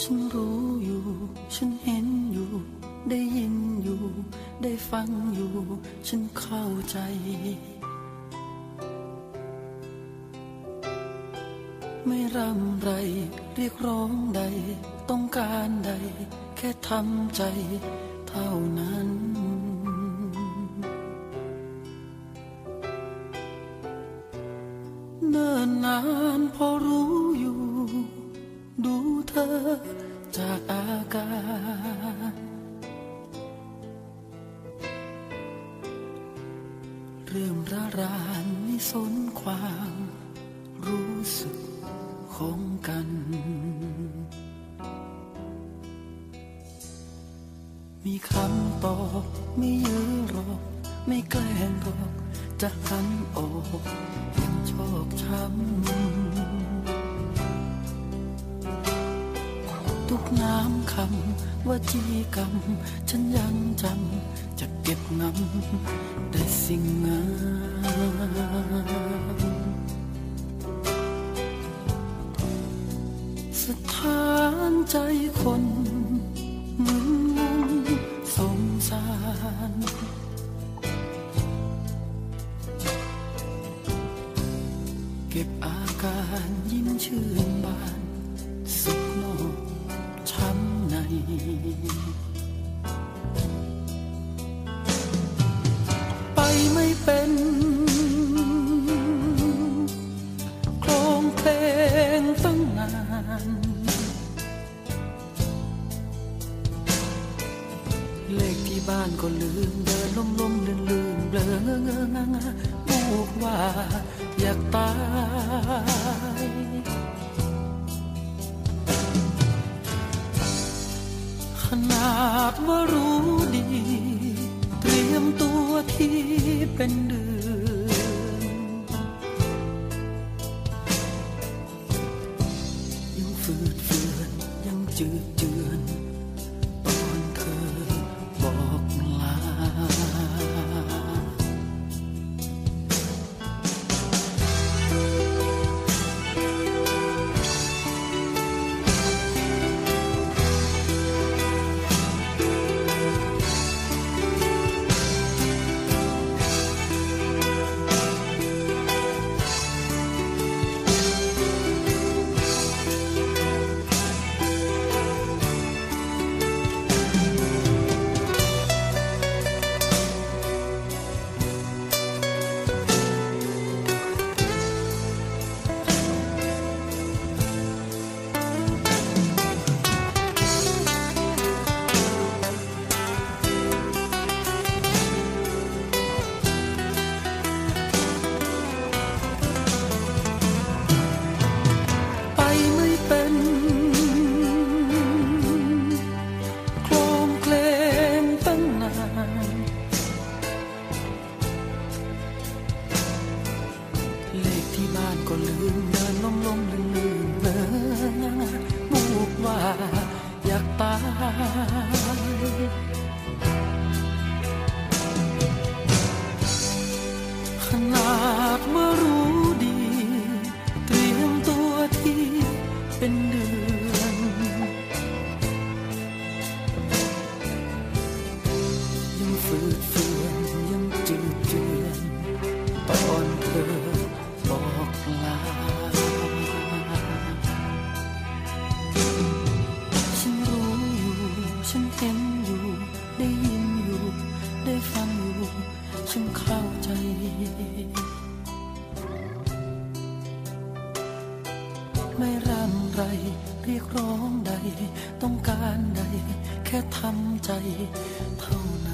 ฉันรู้อยู่ ฉันเห็นอยู่ ได้ยินอยู่ ได้ฟังอยู่ ฉันเข้าใจ ไม่ร่ำไร เรียกร้องใด ต้องการใด แค่ทำใจ เท่านั้นเนิ่นนานพอรู้ ธอจากอาการเริ่มระรานไม่สนความรู้สึกของกัน มีคำตอบไม่ยื้อหรอก ไม่แกล้งหรอก จะหันออกยังชอกช้ำ ทุกน้ำคำว่าจีกรรม ฉันยังจำจะเก็บงำแต่สิ่งงามสถานใจคนหมุนงงสงสารเก็บอาการยิ้มชื่นบานสุขนอก ช้ำในไปไม่เป็นโครงเพลงตั้งนานเลขที่บ้านก็ลืมเดินล้มล้มลืมลืมเบลอเงอเงองางาพูดว่าอยากตาย ยังฝืดเฟือนยังจืด ตา ได้ฟังอยู่ฉันเข้าใจ ไม่ร่ำไรเรียกร้องใด ต้องการใด แค่ทำใจเท่านั้น